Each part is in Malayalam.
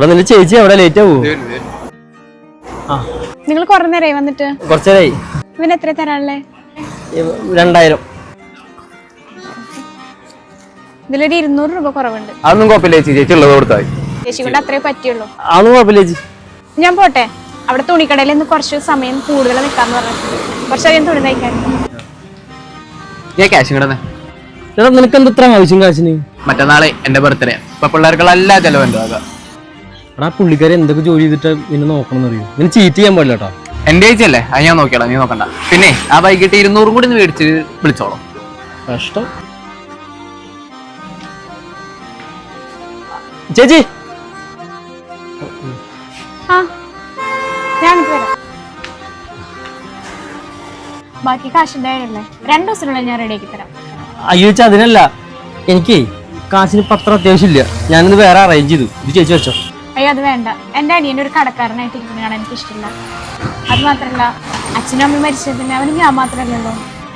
ഇവിടെ നിന്റെ ചേച്ചി അവിടെ ലേറ്റ് ആവൂ? ആ. നിങ്ങൾ കുറെ നേരമായി വന്നിട്ട്. കുറച്ചേരായി. ഇവൻ എത്ര തരാനുള്ളേ? രണ്ടായിരം. ഇതിലൊരു ഇരുന്നൂറ് രൂപ കുറവുണ്ട്. അതൊന്നും കുഴപ്പമില്ല ചേച്ചി. ചേച്ചി ഉള്ളത് കൊടുത്താൽ ചേച്ചി കൊണ്ട് അത്രേ പറ്റിയുള്ളൂ. അതൊന്നും കുഴപ്പമില്ല ചേച്ചി. ഞാൻ പോട്ടെ. അവിടെ തുണിക്കടയിൽ നിന്ന് കുറച്ച് സമയം കൂടുതൽ നിൽക്കാന്ന് പറഞ്ഞു കുറച്ചധികം തുണി തയ്ക്കാൻ. ഞാൻ ക്യാഷ് കിടന്നേ നിനക്ക് എന്താ ഇത്ര ആവശ്യം കാശിന്? മറ്റന്നാളെ എന്റെ ബർത്ത്ഡേ ഇപ്പൊ പിള്ളേർക്കുള്ള എല്ലാ ചെലവും വക എടാ പുള്ളിക്കാരെ എന്തൊക്കെ ജോലി ചെയ്തിട്ട് നിന്നെ നോക്കണം അറിയോ നിന്നെ ചീറ്റ് ചെയ്യാൻ പാടില്ല കേട്ടോ എന്റെ ചേച്ചിയല്ലേ? അത് ഞാൻ നോക്കിയോളാം നീ നോക്കണ്ട. പിന്നെ ആ വൈകിട്ട് ഇരുന്നൂറും കൂടി ഒന്ന് മേടിച്ച് വിളിച്ചോളൂ. കഷ്ടം. ചേച്ചി! ആ ഞാൻ അങ്ങോട്ട് ബാക്കി കാശിന്റെ കാര്യമല്ലേ? രണ്ട് ദിവസത്തിനുള്ളിൽ ഞാൻ റെഡിയാക്കി തരാം. അയ്യോ ചേച്ചി അതിനല്ല. എനിക്ക് കാശിന് പത്രം അത്യാവശ്യമില്ല. ഞാനിത് വേറെ അറേഞ്ച് ചെയ്തു. ഇത് ചേച്ചി വെച്ചോ. അയ്യോ അത് വേണ്ട. എന്റെ അനിയന്റെ ഒരു കടക്കാരനായിട്ട് ഇരിക്കുന്നതാണ് എനിക്ക് ഇഷ്ടമില്ല അത് മാത്രമല്ല അച്ഛനും അമ്മയും മരിച്ചതിന് അവന് ഞാൻ മാത്രമല്ലല്ലോ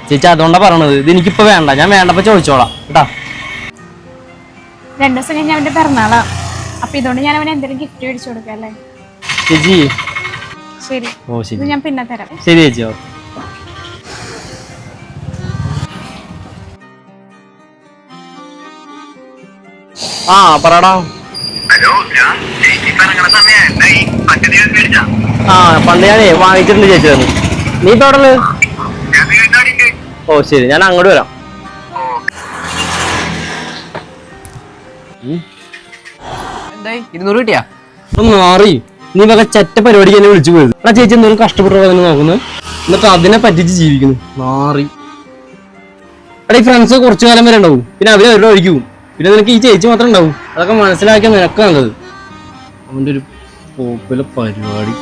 ചേച്ചി അതുകൊണ്ടാ പറയണത്. ഇത് എനിക്കിപ്പോ വേണ്ട. ഞാൻ വേണ്ടപ്പോ ചോദിച്ചോളാം. കേട്ടാ? രണ്ടു ദിവസം കഴിഞ്ഞ് അവന്റെ പിറന്നാളാ. അപ്പൊ ഇതുകൊണ്ട് ഞാൻ അവന് എന്തെങ്കിലും ഗിഫ്റ്റ് മേടിച്ചു കൊടുക്കാം അല്ലേ? ചേച്ചി. ശരി. ഓ ഇത് ശരി ഞാൻ പിന്നെ തരാം. ശരി ചേച്ചി. ഓ. ആ പറടാ. ആ പണ്ട് ഞാനേ വാങ്ങിച്ചിട്ടുണ്ട് ചേച്ചി തന്നു നീ ഇപ്പൊ അവിടെ ഓ ശരി. ഞാൻ അങ്ങോട്ട് വരാം. ഇരുന്നൂറ് കിട്ടിയാ? ഒന്ന് മാറി. നീ വക ചെറ്റ പരിപാടിക്ക് എന്നെ വിളിച്ചു പോയത്. എടാ ചേച്ചി എന്തോരം കഷ്ടപ്പെട്ടു നോക്കുന്നത്? എന്നിട്ട് അതിനെ പറ്റിച്ച് ജീവിക്കുന്നു. മാറി. എടാ ഈ ഫ്രണ്ട്സ് കുറച്ചു കാലം വരെ ഉണ്ടാവും. പിന്നെ അവർ അവരുടെ ഒഴിക്ക് പിന്നെ നിനക്ക് ഈ ചേച്ചി മാത്രം ഉണ്ടാവും. അതൊക്കെ മനസ്സിലാക്കിയാൽ നിനക്ക് നല്ലത്. അവന്റെ ഒരു പോപ്പുലർ പരിപാടി.